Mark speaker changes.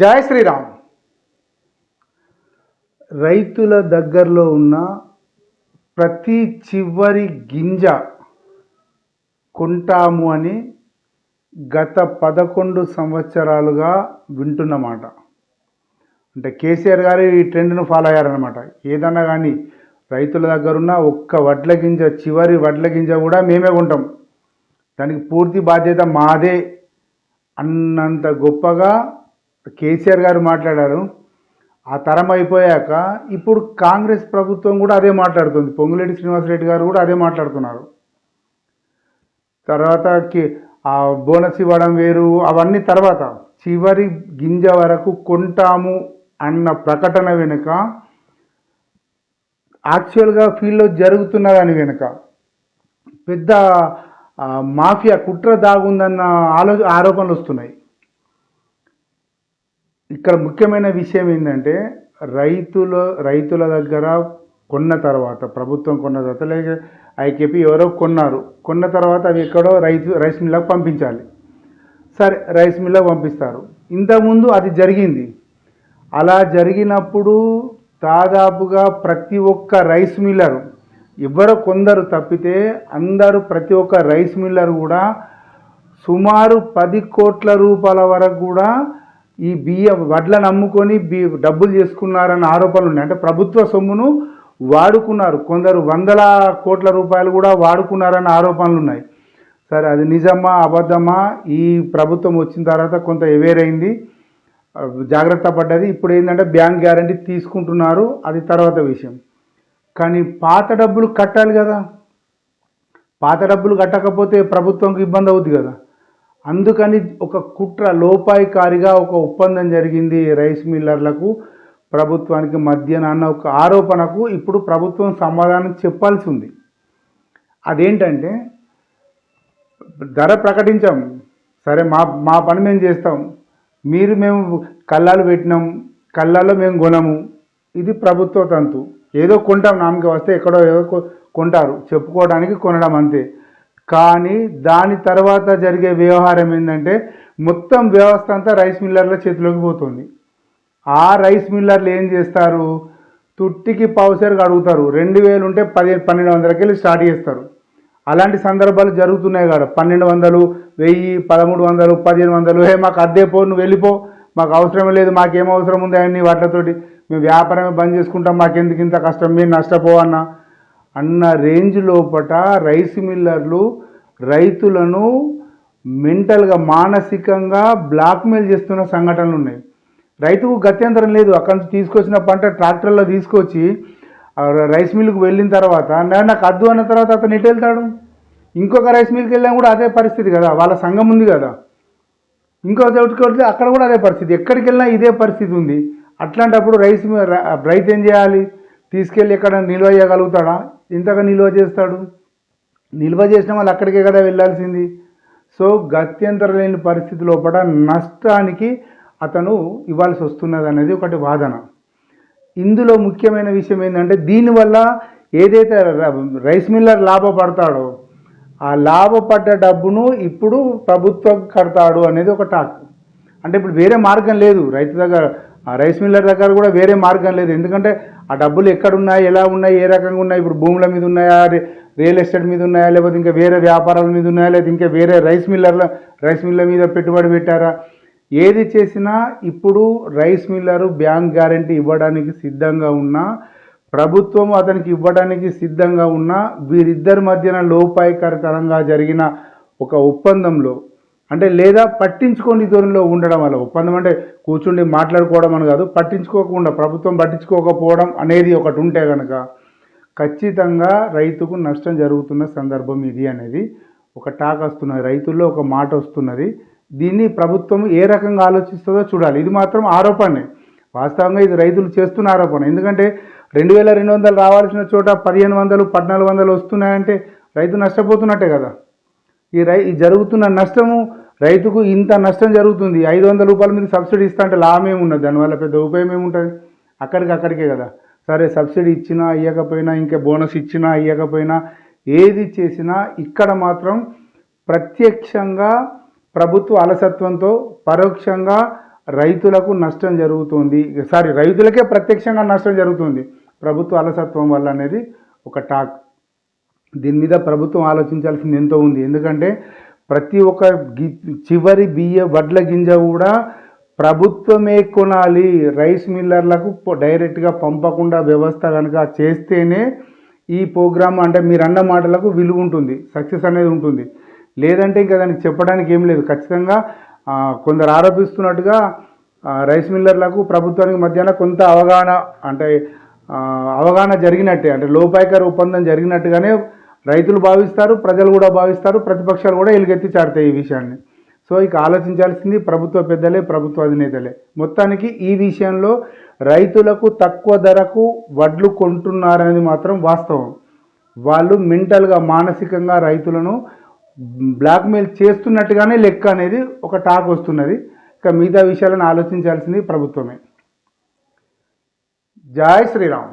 Speaker 1: జయ శ్రీరామ్. రైతుల దగ్గరలో ఉన్న ప్రతి చివరి గింజ కొంటాము అని గత పదకొండు సంవత్సరాలుగా వింటున్నమాట. అంటే కేసీఆర్ గారు ఈ ట్రెండ్ను ఫాలో అయ్యారనమాట ఏదన్నా కానీ రైతుల దగ్గరున్న ఒక్క వడ్ల గింజ చివరి వడ్ల గింజ కూడా మేమే కొంటాం. దానికి పూర్తి బాధ్యత మాదే. అన్నంత గొప్పగా కేసీఆర్ గారు మాట్లాడారు. ఆ తరం అయిపోయాక ఇప్పుడు కాంగ్రెస్ ప్రభుత్వం కూడా అదే మాట్లాడుతుంది. పొంగులేటి శ్రీనివాసరెడ్డి గారు కూడా అదే మాట్లాడుతున్నారు. తర్వాత కి- ఆ బోనస్ ఇవ్వడం వేరు అవన్నీ తర్వాత చివరి గింజ వరకు కొంటాము అన్న ప్రకటన వెనుక యాక్చువల్గా ఫీల్డ్లో జరుగుతున్న దాని వెనుక పెద్ద ఆ, మాఫియా కుట్ర దాగుందన్న ఆలో ఆరోపణలు వస్తున్నాయి. ఇక్కడ ముఖ్యమైన విషయం ఏంటంటే రైతుల రైతుల దగ్గర కొన్న తర్వాత ప్రభుత్వం కొన్న తర్వాత లేక ఐకేపీ ఎవరో కొన్నారు కొన్న తర్వాత అవి ఎక్కడో రైతు రైస్ మిల్లకు పంపించాలి. సరే రైస్ మిల్లకు పంపిస్తారు. ఇంతకుముందు అది జరిగింది. అలా జరిగినప్పుడు దాదాపుగా ప్రతి ఒక్క రైస్ మిల్లరు ఎవరో కొందరు తప్పితే అందరూ ప్రతి ఒక్క రైస్ మిల్లర్ కూడా సుమారు పది కోట్ల రూపాయల వరకు కూడా ఈ బియ్యం వడ్లను అమ్ముకొని బి డబ్బులు చేసుకున్నారన్న ఆరోపణలు ఉన్నాయి. అంటే ప్రభుత్వ సొమ్మును వాడుకున్నారు. కొందరు వందల కోట్ల రూపాయలు కూడా వాడుకున్నారన్న ఆరోపణలు ఉన్నాయి. సరే అది నిజమా అబద్ధమా? ఈ ప్రభుత్వం వచ్చిన తర్వాత కొంత ఎవేరైంది జాగ్రత్త పడ్డది. ఇప్పుడు ఏంటంటే బ్యాంక్ గ్యారంటీ తీసుకుంటున్నారు. అది తర్వాత విషయం. కానీ పాత డబ్బులు కట్టాలి కదా. పాత డబ్బులు కట్టకపోతే ప్రభుత్వంకి ఇబ్బంది అవుద్ది కదా. అందుకని ఒక కుట్ర లోపాయికారిగా ఒక ఒప్పందం జరిగింది రైస్ మిల్లర్లకు ప్రభుత్వానికి మధ్యన అన్న ఒక ఆరోపణకు ఇప్పుడు ప్రభుత్వం సమాధానం చెప్పాల్సి ఉంది. అదేంటంటే ధర ప్రకటించాం. సరే మా మా పని మేము చేస్తాం. మీరు మేము కళ్ళాలు పెట్టినాం. కళ్ళాల్లో మేము కొనము. ఇది ప్రభుత్వ తంతు. ఏదో కొంటాం నామకి వస్తే ఎక్కడో ఏదో కొంటారు. చెప్పుకోవడానికి కొనడం అంతే. కానీ దాని తర్వాత జరిగే వ్యవహారం ఏంటంటే మొత్తం వ్యవస్థ అంతా రైస్ మిల్లర్ల చేతిలోకి పోతుంది. ఆ రైస్ మిల్లర్లు ఏం చేస్తారు? తుట్టికి పౌసరికి అడుగుతారు రెండు వేలు ఉంటే పదిహేను పన్నెండు వందలకి వెళ్ళి స్టార్ట్ చేస్తారు. అలాంటి సందర్భాలు జరుగుతున్నాయి కదా. పన్నెండు వందలు వెయ్యి పదమూడు వందలు పదిహేను వందలు హే మాకు అద్దే పో నువ్వు వెళ్ళిపో. మాకు అవసరం లేదు మాకేం అవసరం ఉంది అన్ని వాటితోటి మేము వ్యాపారమే బంద్ చేసుకుంటాం మాకెందుకు ఇంత కష్టం మీరు నష్టపోవన్నా. అన్న రేంజ్ లోపట రైస్ మిల్లర్లు రైతులను మెంటల్గా మానసికంగా బ్లాక్మెయిల్ చేస్తున్న సంఘటనలు ఉన్నాయి. రైతుకు గత్యంతరం లేదు. అక్కడి నుంచి తీసుకొచ్చిన పంట ట్రాక్టర్లో తీసుకొచ్చి రైస్ మిల్లుకు వెళ్ళిన తర్వాత నాకు అద్దు అన్న తర్వాత అతను ఎటు వెళ్తాడు? ఇంకొక రైస్ మిల్కి వెళ్ళినా కూడా అదే పరిస్థితి కదా. వాళ్ళ సంఘం ఉంది కదా. ఇంకో చోటుకి వెళ్తే అక్కడ కూడా అదే పరిస్థితి. ఎక్కడికి వెళ్ళినా ఇదే పరిస్థితి ఉంది. అట్లాంటప్పుడు రైస్ రైతు ఏం చేయాలి? తీసుకెళ్ళి ఎక్కడ నిల్వ చేయగలుగుతాడా? ఇంతగా నిల్వ చేస్తాడు? నిల్వ చేసిన వాళ్ళు అక్కడికే కదా వెళ్ళాల్సింది. సో గత్యంతర లేని పరిస్థితి లోపల నష్టానికి అతను ఇవ్వాల్సి వస్తున్నది అనేది ఒకటి వాదన. ఇందులో ముఖ్యమైన విషయం ఏంటంటే దీనివల్ల ఏదైతే రైస్ మిల్లర్ లాభపడతాడో ఆ లాభపడ్డ డబ్బును ఇప్పుడు ప్రభుత్వం కడతాడు అనేది ఒక టాక్. అంటే ఇప్పుడు వేరే మార్గం లేదు. రైతు దగ్గర ఆ రైస్ మిల్లర్ దగ్గర కూడా వేరే మార్గం లేదు. ఎందుకంటే ఆ డబ్బులు ఎక్కడున్నాయి ఎలా ఉన్నాయి ఏ రకంగా ఉన్నాయి ఇప్పుడు భూముల మీద ఉన్నాయా రి- రియల్ ఎస్టేట్ మీద ఉన్నాయా లేకపోతే ఇంకా వేరే వ్యాపారాల మీద ఉన్నాయా లేదా ఇంకా వేరే రైస్ మిల్లర్ల రైస్ మిల్లర్ మీద పెట్టుబడి పెట్టారా? ఏది చేసినా ఇప్పుడు రైస్ మిల్లరు బ్యాంక్ గ్యారంటీ ఇవ్వడానికి సిద్ధంగా ఉన్నా ప్రభుత్వం అతనికి ఇవ్వడానికి సిద్ధంగా ఉన్న వీరిద్దరి మధ్యన లోపాయకరతరంగా జరిగిన ఒక ఒప్పందంలో అంటే లేదా పట్టించుకోని ధోరణిలో ఉండడం వల్ల ఒప్పందం అంటే కూర్చుండి మాట్లాడుకోవడం అని కాదు పట్టించుకోకుండా ప్రభుత్వం పట్టించుకోకపోవడం అనేది ఒకటి ఉంటే కనుక ఖచ్చితంగా రైతుకు నష్టం జరుగుతున్న సందర్భం ఇది అనేది ఒక టాక్ వస్తున్నది రైతుల్లో ఒక మాట వస్తున్నది. దీన్ని ప్రభుత్వం ఏ రకంగా ఆలోచిస్తుందో చూడాలి. ఇది మాత్రం ఆరోపణే. వాస్తవంగా ఇది రైతులు చేస్తున్న ఆరోపణ. ఎందుకంటే రెండు వేల రెండు వందలు రావాల్సిన చోట పదిహేను వందలు పద్నాలుగు వందలు వస్తున్నాయంటే రైతు నష్టపోతున్నట్టే కదా. ఈ రై జరుగుతున్న నష్టము రైతుకు ఇంత నష్టం జరుగుతుంది ఐదు వందల రూపాయల మీద సబ్సిడీ ఇస్తా అంటే లాభం ఏమున్నది దానివల్ల పెద్ద ఉపయోగం ఏముంటుంది అక్కడికి అక్కడికే కదా. సరే సబ్సిడీ ఇచ్చినా ఇవ్వకపోయినా ఇంకా బోనస్ ఇచ్చినా ఇవ్వకపోయినా ఏది చేసినా ఇక్కడ మాత్రం ప్రత్యక్షంగా ప్రభుత్వ అలసత్వంతో పరోక్షంగా రైతులకు నష్టం జరుగుతుంది. సారీ రైతులకే ప్రత్యక్షంగా నష్టం జరుగుతుంది. ప్రభుత్వ అలసత్వం వల్ల అనేది ఒక టాక్. దీని మీద ప్రభుత్వం ఆలోచించాల్సింది ఎంతో ఉంది. ఎందుకంటే ప్రతి ఒక్క గి చివరి బియ్య వడ్ల గింజ కూడా ప్రభుత్వమే కొనాలి. రైస్ మిల్లర్లకు డైరెక్ట్గా పంపకుండా వ్యవస్థ కనుక చేస్తేనే ఈ ప్రోగ్రామ్ అంటే మీరు అన్న మాటలకు విలువ ఉంటుంది సక్సెస్ అనేది ఉంటుంది. లేదంటే ఇంకా దానికి చెప్పడానికి ఏం లేదు. ఖచ్చితంగా కొందరు ఆరోపిస్తున్నట్టుగా రైస్ మిల్లర్లకు ప్రభుత్వానికి మధ్యాహ్న కొంత అవగాహన అంటే అవగాహన జరిగినట్టే. అంటే లోపాయకర ఒప్పందం జరిగినట్టుగానే రైతులు భావిస్తారు ప్రజలు కూడా భావిస్తారు ప్రతిపక్షాలు కూడా ఎలుగెత్తి చాడతాయి ఈ విషయాన్ని. సో ఇక ఆలోచించాల్సింది ప్రభుత్వ పెద్దలే ప్రభుత్వ అధినేతలే. మొత్తానికి ఈ విషయంలో రైతులకు తక్కువ ధరకు వడ్లు కొంటున్నారనేది మాత్రం వాస్తవం. వాళ్ళు మెంటల్గా మానసికంగా రైతులను బ్లాక్మెయిల్ చేస్తున్నట్టుగానే లెక్క అనేది ఒక టాక్ వస్తున్నది. ఇక మిగతా విషయాలను ఆలోచించాల్సింది ప్రభుత్వమే. జై శ్రీరామ్.